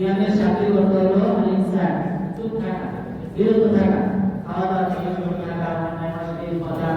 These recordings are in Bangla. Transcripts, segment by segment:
এখানে চাকরি করতে হলো ইনসান চুপ থাকা বিরত থাকা খাওয়া দাওয়া থেকে চুপ থাকা অন্যান্য কথা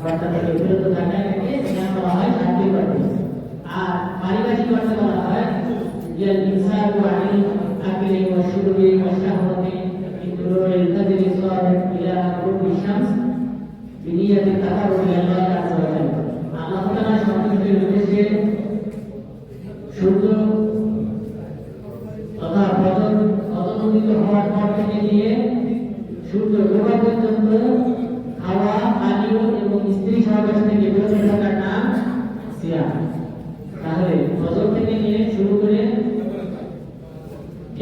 বার্তা থেকে বিরত থাকা এটাকে স্নান করা হয় চাকরি করতে আর পারিবারিক করতে বলা হয় যে ইনসান ওয়ানি আকলে ওয়া শুরুবে ওয়া শাহরতে বিদুরুল ইলতাদি রিসাল ইলা রুবি শামস বিনিয়াতি তাকারুল ইল্লাহ আযওয়া ফজর থেকে নিয়ে শুরু করে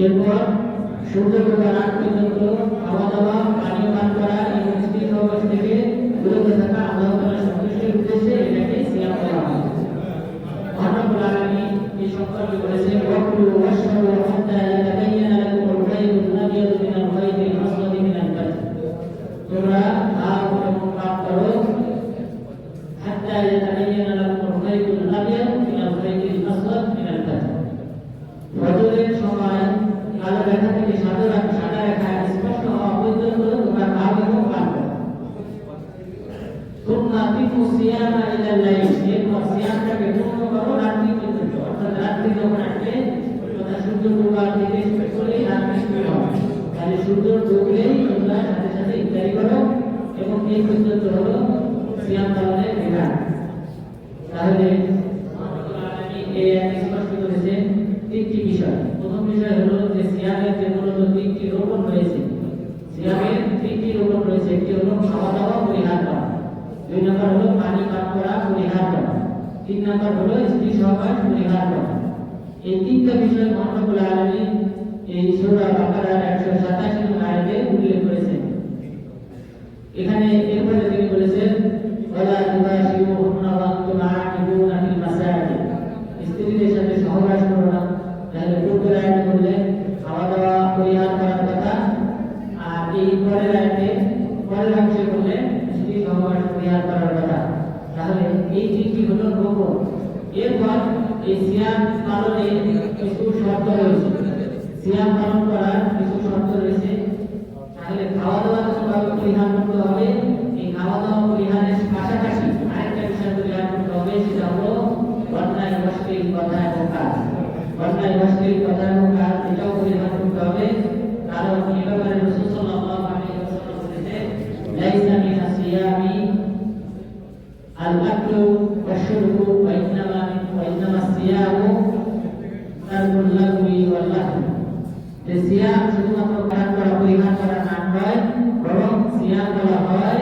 এরপর সূর্য ডোবার আগ পর্যন্ত খাওয়া দাওয়া পানি পান করা এবং স্ত্রী সহবাস থেকে বিরত থাকা আল্লাহ তালা সন্তুষ্টির উদ্দেশ্যে এটাকে সিয়াম করা হয়। আলামিন এই সম্পর্কে ইয়াতাবাyyana লাকুম আল-খাইতুল আবিয়াদু মিনাল খাইতিল আসওয়াদ মিনাল ফাজর ফজরের সময় কালো রেখা থেকে সাদা রেখা সাদা রেখা স্পষ্ট হওয়া পর্যন্ত তোমরা খাও এবং পান তোমরা তিমু সিয়ামা ইলা লাইল এরপর সিয়ামটাকে পূর্ণ করো রাত্রি পর্যন্ত অর্থাৎ রাত্রি যখন আসবে তথা সূর্য ডোবার থেকে করে রাত্রি শুরু হবে তাহলে সূর্য ডুবলেই তোমরা সাথে সাথে ইফতারি করো এবং এই পর্যন্ত হলো সিয়াম তাহলে তিনটি বিষয়। প্রথম বিষয় হলো যে সিয়ামের যে মূলত তিনটি রোপণ রয়েছে, সিয়ামের তিনটি রোপণ রয়েছে, একটি হলো খাওয়া দাওয়া পরিহার করা। দুই নম্বর হলো পানি পান করা, পরিহার করা। তিন নম্বর হলো স্ত্রী সহবাস পরিহার করা। এই তিনটা বিষয় মহানবুল আলামিন এই সূরা বাকারার 187 নং আয়াতে উল্লেখ করেছেন। এখানে এরপরে তিনি বলেছেন ওয়ালা তুবাশিরুহুন্না ওয়া আনতুম আকিফুনা ফিল মাসাজিদ স্ত্রীদের সাথে সহবাস করো না তাহলে পূর্বের আয়াতে বললেন খাওয়া দাওয়া পরিহার করার কথা আর এই পরের আয়াতে পরের অংশে বললেন স্ত্রী সহবাস পরিহার করার কথা তাহলে এই তিনটি হলো রোপণ এরপর এই সিয়াম পালনে কিছু শর্ত রয়েছে। সিয়াম পালন করার কিছু শর্ত রয়েছে। তাহলে খাওয়া দাওয়া কীভাবে পরিহার করতে হবে। এই খাওয়া দাওয়া পরিহারের পাশাপাশি আরেকটা বিষয় পরিহার করতে হবে, সেটা হলো অন্যায় অশ্লীল কথা এবং কাজ। অন্যায় অশ্লীল কথা এবং কাজ এটাও পরিহার করতে হবে। কারণ এ ব্যাপারে রাসূল সাল্লাল্লাহু الأكل والشرب وإنما وإنما الصيام ترك اللغو واللهو যে সিয়াম শুধুমাত্র পালন করা পরিহার করা নাম নয় বরং সিয়াম বলা হয়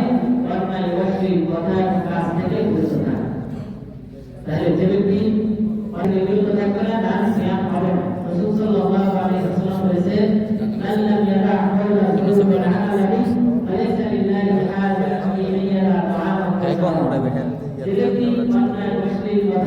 অন্যায় অশ্লীল কথা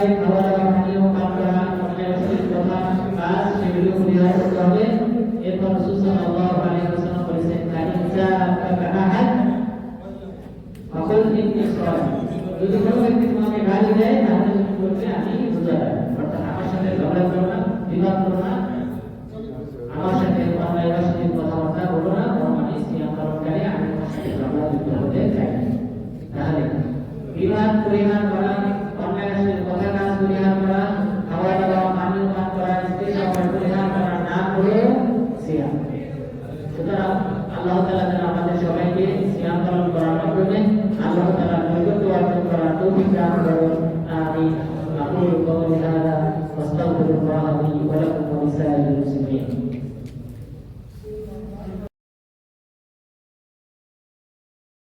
যেমন খাওয়া দাওয়া পানীয় পান করা কথা কাজ সেগুলো পরিহার করতে হবে। এরপর রাসূল সাল্লাল্লাহু আলাইহি ওয়াসাল্লাম বলেছেন কাইন জাআকা আহাদ ফাকুল ইন্নী সাইম যদি কোনো ব্যক্তি তোমাকে গালি দেয়, তাহলে তুমি বলবে, আমি রোজা অর্থাৎ আমার সাথে ঝগড়া করো আমার সাথে অশ্লীল কথাবার্তা বলো না, বরং সাথে তাহলে বিবাদ পরিহার করা আল্লাহ তাআলা যেন আমাদের সবাইকে সিয়াম পালন করার মাধ্যমে আল্লাহ তাআলা নৈকট্য অর্জন করার তৌফিক দান করুন আমিন أقول قولي هذا واستغفر الله لي ولكم ولسائر المسلمين